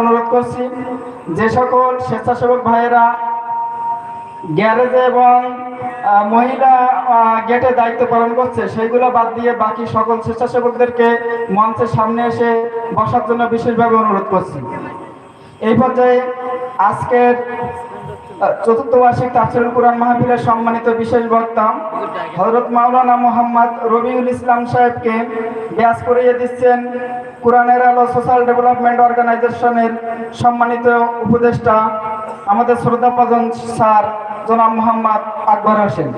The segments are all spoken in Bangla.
অনুরোধ করছি, যে সকল স্বেচ্ছাসেবক ভাইয়েরা গ্যারেজে এবং মহিলা গেটে দায়িত্ব পালন করছে সেইগুলো বাদ দিয়ে বাকি সকল স্বেচ্ছাসেবকদেরকে মঞ্চের সামনে এসে বসার জন্য বিশেষভাবে অনুরোধ করছি। এই পর্যায়ে আজকের চতুর্থ বার্ষিক তাফসিরুল কোরআন মাহফিলের সম্মানিত বিশেষ বক্তা হজরত মাওলানা মোহাম্মদ রবিউল ইসলাম সাহেবকে ব্যাস করিয়ে দিচ্ছেন কোরআনের আলো, সোশ্যাল ডেভেলপমেন্ট অর্গানাইজেশনের সম্মানিত উপদেষ্টা, আমাদের শ্রদ্ধাভাজন স্যার জনাব মোহাম্মদ আকবর হোসেন।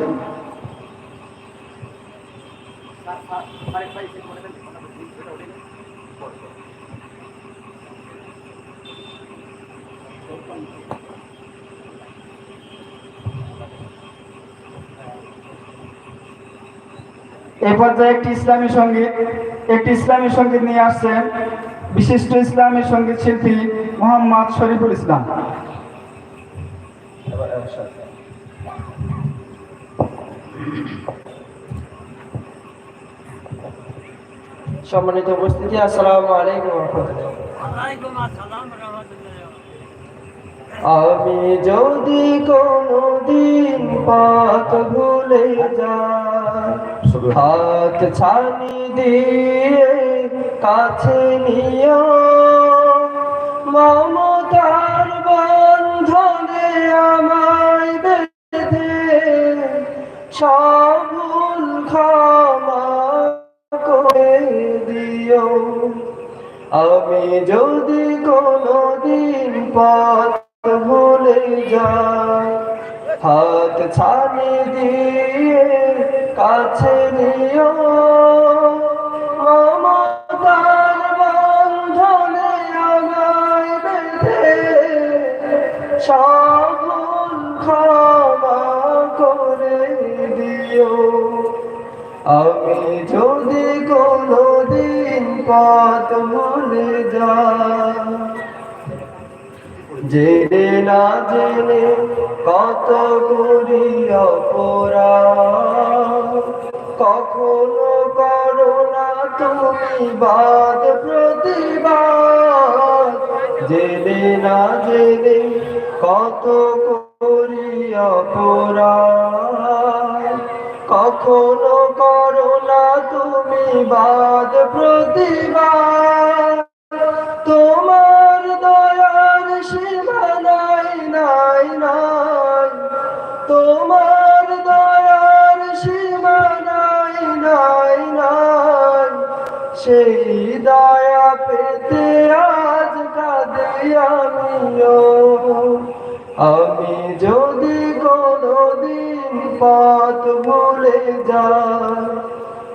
এই পর্যায়ে একটি ইসলামী সংগীত একটি ইসলামী সংগীত নিয়ে আসছেন বিশিষ্ট ইসলামী সংগীত শিল্পী মোহাম্মদ শরীফুল ইসলাম। সম্মানিত উপস্থিতি আসসালামু আলাইকুম আমি যদি কোনদিন পথ ভুলে যাই হাত ছানি দিয়ে কাছে নিও। মমতার বন্ধনে আমায় বেঁধে সব ভুল ক্ষমা করে দিও। আমি যদি কোনদিন পথ ভুলে যাই, হাত ছানি দিয়ে কাছে নিও। মমতার বন্ধনে আমায় বেঁধে। সব ভুল ক্ষমা করে দিও। আমি যদি কোনদিন পথ ভুলে যাই, জেনে না জেনে কত করি অপরাধ বাদ প্রতিবাদ। জেনে না জেনে কত করি অপরাধ। কখনো করো না তুমি বাদ প্রতিবাদ। সেই দয়া পেতে আজ কাঁদি আমিও। আমি যদি কোনদিন পথ ভুলে যাই,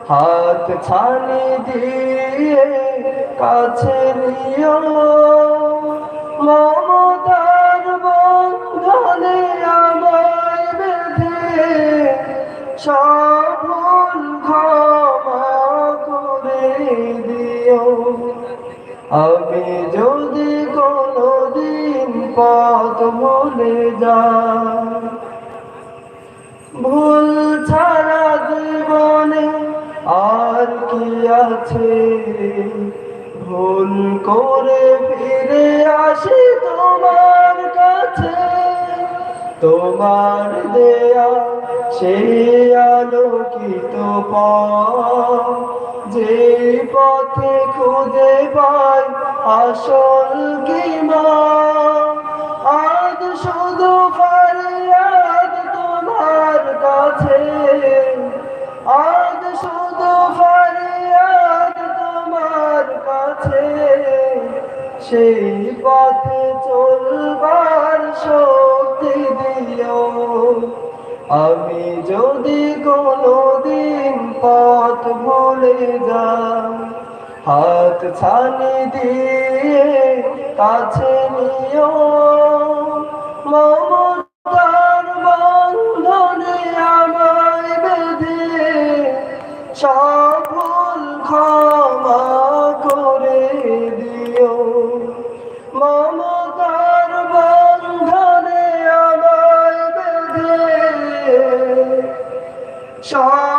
হাত ছানি দিয়ে কাছে নিও। মমতার দিও। আমি যদি কোনদিন পথ ভুলে যাই, ভুল ছাড়া জীবনে আর কি আছে? ভুল করে ফিরে আসি তোমার কাছে, তোমার দেয়া সেই আলোকিত পথ। আসল কি মা আজ শুধু ফরিয়াদ তোমার কাছে। আজ শুধু ফরিয়াদ তোমার কাছে। সেই পথে চলবার শক্তি দিও। আমি যদি কোনদিন পথ ভুলে যাই হাত ছানি দিয়ে কাছে নিও। মমতার বন্ধনে আমায় বেঁধে সকল ক্ষমা করে দিও। মমতার বন্ধনে আমায় বেঁধে সকল